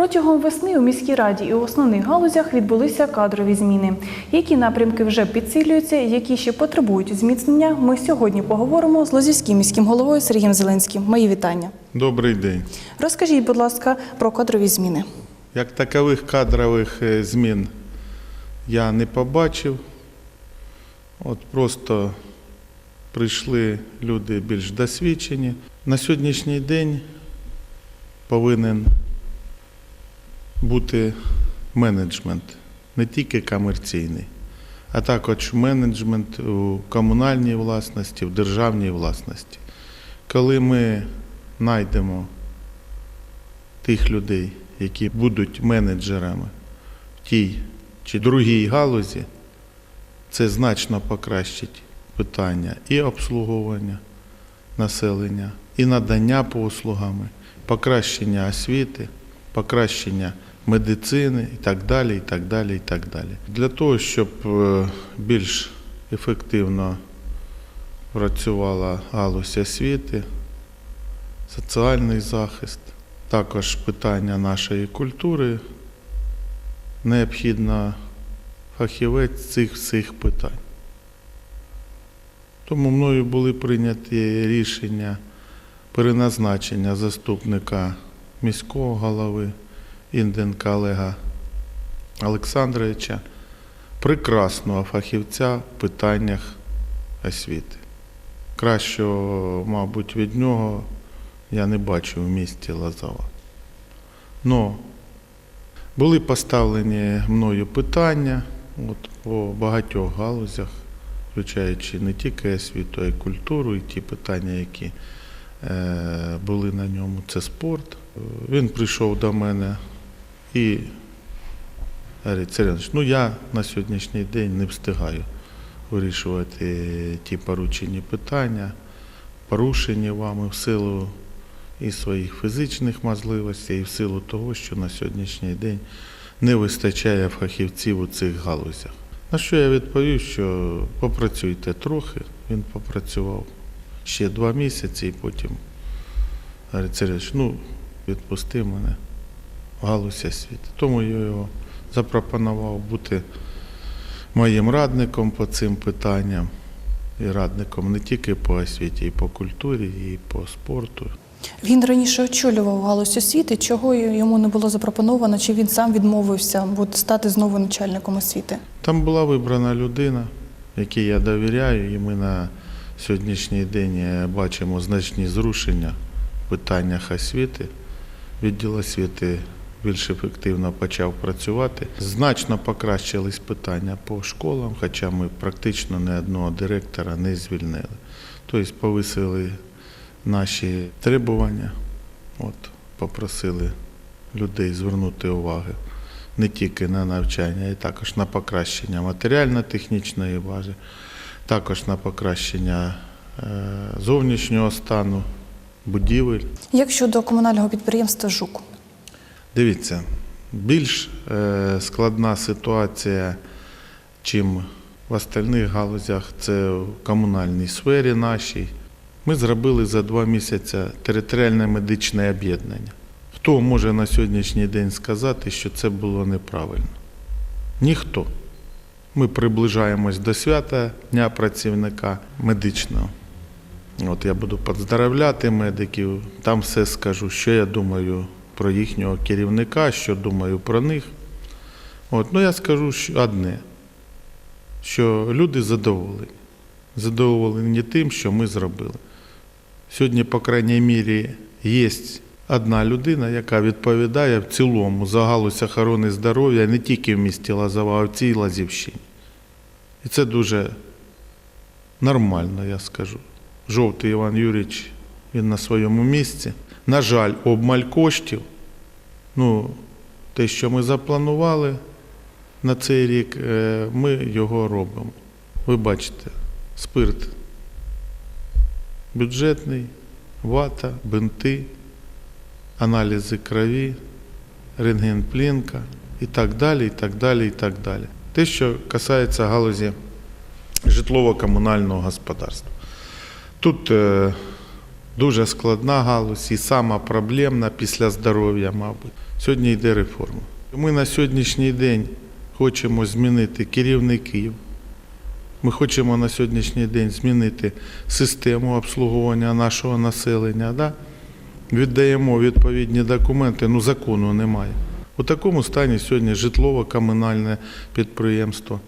Протягом весни у міській раді і у основних галузях відбулися кадрові зміни. Які напрямки вже підсилюються, які ще потребують зміцнення. Ми сьогодні поговоримо з Лозівським міським головою Сергієм Зеленським. Мої вітання. Добрий день. Розкажіть, будь ласка, про кадрові зміни. Як такових кадрових е, змін я не побачив. От просто прийшли люди більш досвідчені. На сьогоднішній день повинен бути менеджмент, не тільки комерційний, а також менеджмент у комунальній власності, в державній власності. Коли ми знайдемо тих людей, які будуть менеджерами в тій чи другій галузі, це значно покращить питання і обслуговування населення, і надання послугами, покращення освіти, покращення медицини і так далі, і так далі, і так далі. Для того, щоб е, більш ефективно працювала галузь освіти, соціальний захист, також питання нашої культури, необхідно фахівець цих всіх питань. Тому мною були прийняті рішення переназначення заступника міського голови Інденка Олега Олександровича, прекрасного фахівця в питаннях освіти. Кращого, мабуть, від нього я не бачу в місті Лазова. Но були поставлені мною питання от, по багатьох галузях, включаючи не тільки освіту, а й культуру, і ті питання, які е, були на ньому, це спорт. Він прийшов до мене і говорить, Сергійович, ну я на сьогоднішній день не встигаю вирішувати ті поручені питання, порушені вами в силу і своїх фізичних можливостей, і в силу того, що на сьогоднішній день не вистачає фахівців у цих галузях. На що я відповів, що попрацюйте трохи, він попрацював ще два місяці і потім говорить, Сергійович, ну відпусти мене в галузь освіти. Тому я його запропонував бути моїм радником по цим питанням. І радником не тільки по освіті, і по культурі, і по спорту. Він раніше очолював галузь освіти. Чого йому не було запропоновано? Чи він сам відмовився стати знову начальником освіти? Там була вибрана людина, якій я довіряю, і ми на сьогоднішній день е, бачимо значні зрушення в питаннях освіти. Відділ освіти більш ефективно почав працювати. Значно покращились питання по школам, хоча ми практично ні одного директора не звільнили. Тобто повисили наші требування, от, попросили людей звернути увагу не тільки на навчання, а й також на покращення матеріально-технічної бази, також на покращення е, зовнішнього стану будівель. Як щодо комунального підприємства ЖУК? Дивіться, більш е, складна ситуація, чим в остальних галузях, це в комунальній сфері нашій. Ми зробили за два місяці територіальне медичне об'єднання. Хто може на сьогоднішній день сказати, що це було неправильно? Ніхто. Ми приближаємось до свята Дня працівника медичного. От я буду поздравляти медиків, там все скажу, що я думаю про їхнього керівника, що думаю про них. От, ну я скажу що одне, що люди задоволені. Задоволені тим, що ми зробили. Сьогодні, по крайній мірі, є одна людина, яка відповідає в цілому за галузь охорони здоров'я не тільки в місті Лазова, а в цій Лазівщині. І це дуже нормально, я скажу. Жовтий Іван Юрійович, він на своєму місці. На жаль, обмаль коштів. Ну, те, що ми запланували на цей рік, е, ми його робимо. Ви бачите, спирт бюджетний, вата, бинти, аналізи крові, рентген-плінка і так далі, і так далі, і так далі. Те, що касається галузі житлово-комунального господарства. Тут е, Дуже складна галузь і сама проблемна після здоров'я, мабуть. Сьогодні йде реформа. Ми на сьогоднішній день хочемо змінити керівників. Ми хочемо на сьогоднішній день змінити систему обслуговування нашого населення. Да? Віддаємо відповідні документи, ну закону немає. У такому стані сьогодні житлово-комунальне підприємство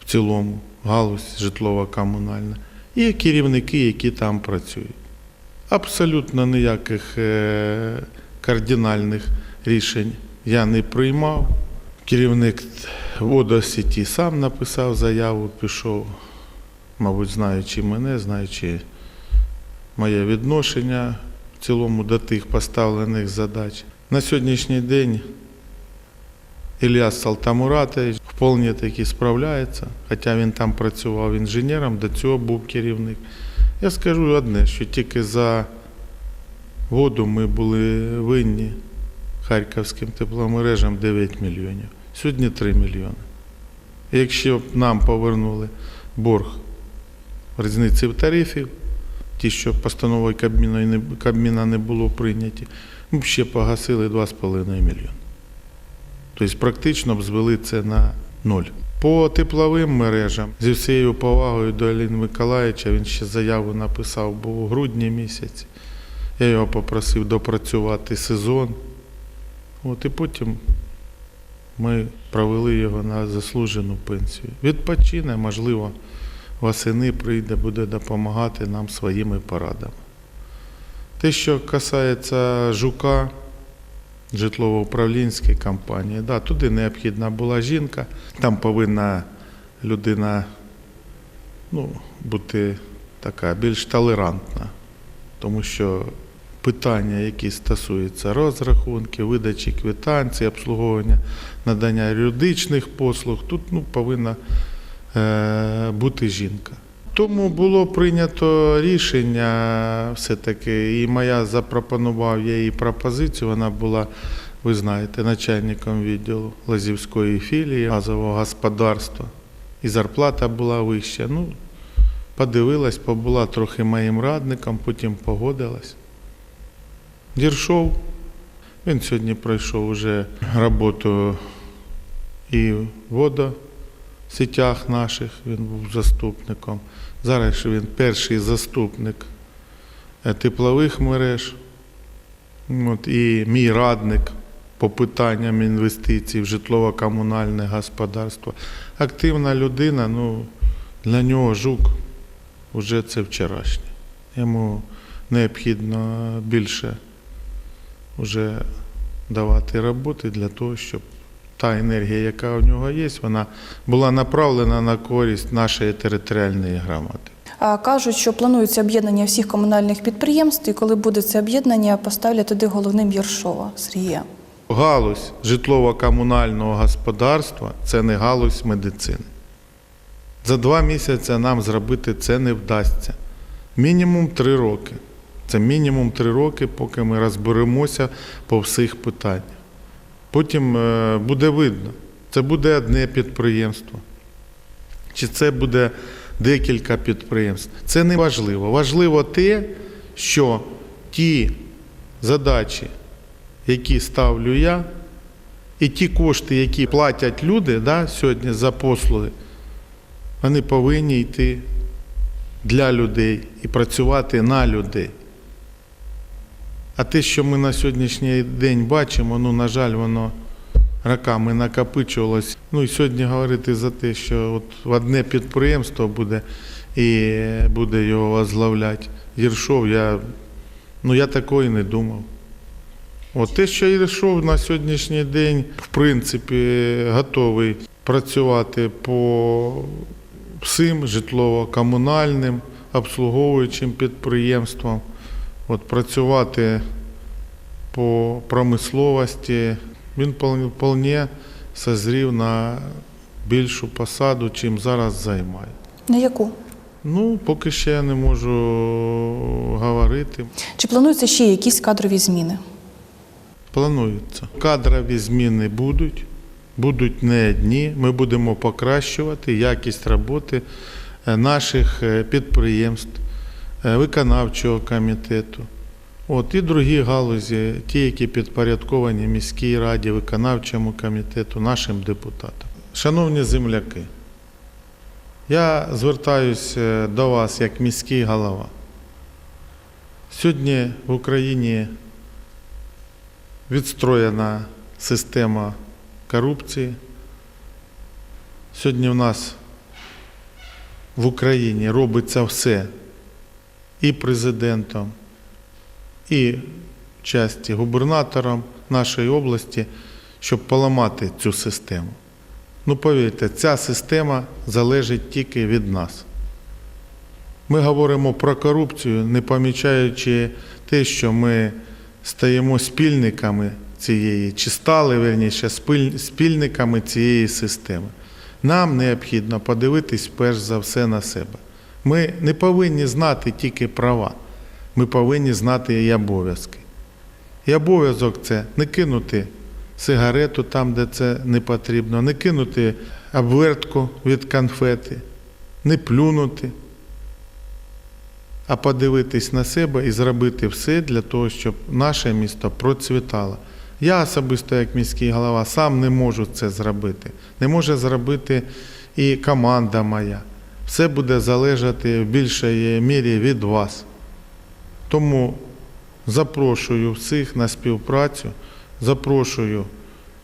в цілому, галузь житлово-комунальна, і керівники, які там працюють. Абсолютно ніяких е, кардинальних рішень я не приймав. Керівник водосіті сам написав заяву, пішов, мабуть, знаючи мене, знаючи моє відношення в цілому до тих поставлених задач. На сьогоднішній день Ільяс Салтамуратович вполне таки справляється, хоча він там працював інженером, до цього був керівник. Я скажу одне, що тільки за воду ми були винні харківським тепломережам 9 мільйонів. Сьогодні 3 мільйони. Якщо б нам повернули борг різниці тарифів, ті, що постановою Кабміна Кабміна не було прийняті, ми б ще погасили 2,5 мільйони. Тобто практично б звели це на ноль. По тепловим мережам, зі всією повагою до Аліни Миколаївича, він ще заяву написав, був у грудні місяці. Я його попросив допрацювати сезон. От і потім ми провели його на заслужену пенсію. Відпочине, можливо, восени прийде, буде допомагати нам своїми порадами. Те, що касається жука, житлово-управлінської компанії, да, туди необхідна була жінка, там повинна людина ну, бути така більш толерантна, тому що питання, які стосуються розрахунків, видачі квитанцій, обслуговування надання юридичних послуг, тут ну, повинна е, бути жінка. Тому було прийнято рішення все-таки, і моя запропонував я їй пропозицію. Вона була, ви знаєте, начальником відділу Лазівської філії газового господарства. І зарплата була вища. Ну, подивилась, побула трохи моїм радником, потім погодилась. Діршов. Він сьогодні пройшов вже роботу і в водосетях наших, він був заступником. Зараз він перший заступник е, теплових мереж. От, і мій радник по питанням інвестицій в житлово-комунальне господарство. Активна людина, ну, для нього жук вже це вчорашнє. Йому необхідно більше вже давати роботи для того, щоб та енергія, яка у нього є, вона була направлена на користь нашої територіальної громади. А кажуть, що планується об'єднання всіх комунальних підприємств, і коли буде це об'єднання, поставлять туди головним Єршова Сергія. Галузь житлово-комунального господарства це не галузь медицини. За два місяці нам зробити це не вдасться. Мінімум три роки. Це мінімум три роки, поки ми розберемося по всіх питаннях. Потім е, буде видно, це буде одне підприємство. Чи це буде декілька підприємств. Це не важливо. Важливо те, що ті задачі, які ставлю я, і ті кошти, які платять люди да, сьогодні за послуги, вони повинні йти для людей і працювати на людей. А те, що ми на сьогоднішній день бачимо, ну, на жаль, воно роками накопичувалось. Ну і сьогодні говорити за те, що от в одне підприємство буде і буде його возглавляти Єршов, я, ну, я такої не думав. От те, що Єршов на сьогоднішній день, в принципі, готовий працювати по всім житлово-комунальним обслуговуючим підприємствам, от працювати по промисловості, він вполне- созрів на більшу посаду, чим зараз займає. На яку? Ну, поки ще я не можу говорити. Чи плануються ще якісь кадрові зміни? Планується. Кадрові зміни будуть, будуть не одні. Ми будемо покращувати якість роботи е, наших е, підприємств, виконавчого комітету. От, і другі галузі, ті, які підпорядковані міській раді, виконавчому комітету, нашим депутатам. Шановні земляки, я звертаюся до вас як міський голова. Сьогодні в Україні відстроєна система корупції. Сьогодні у нас в Україні робиться все і президентом, і часті губернатором нашої області, щоб поламати цю систему. Ну, повірте, ця система залежить тільки від нас. Ми говоримо про корупцію, не помічаючи те, що ми стаємо спільниками цієї, чи стали верніше спільниками цієї системи. Нам необхідно подивитись перш за все на себе. Ми не повинні знати тільки права, ми повинні знати і обов'язки. І обов'язок це не кинути сигарету там, де це не потрібно, не кинути обвертку від конфети, не плюнути, а подивитись на себе і зробити все для того, щоб наше місто процвітало. Я особисто, як міський голова, сам не можу це зробити. Не може зробити і команда моя. Все буде залежати в більшій мірі від вас. Тому запрошую всіх на співпрацю, запрошую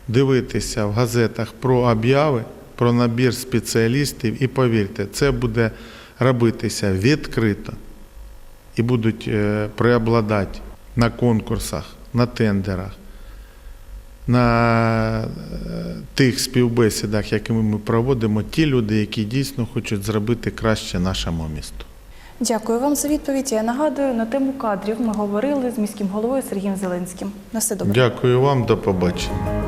дивитися в газетах про обяви, про набір спеціалістів і повірте, це буде робитися відкрито і будуть е, преобладати на конкурсах, на тендерах, на е, тих співбесідах, які ми проводимо, ті люди, які дійсно хочуть зробити краще нашому місту. Дякую вам за відповідь. Я нагадую, на тему кадрів ми говорили з міським головою Сергієм Зеленським. На все добре. Дякую вам, до побачення.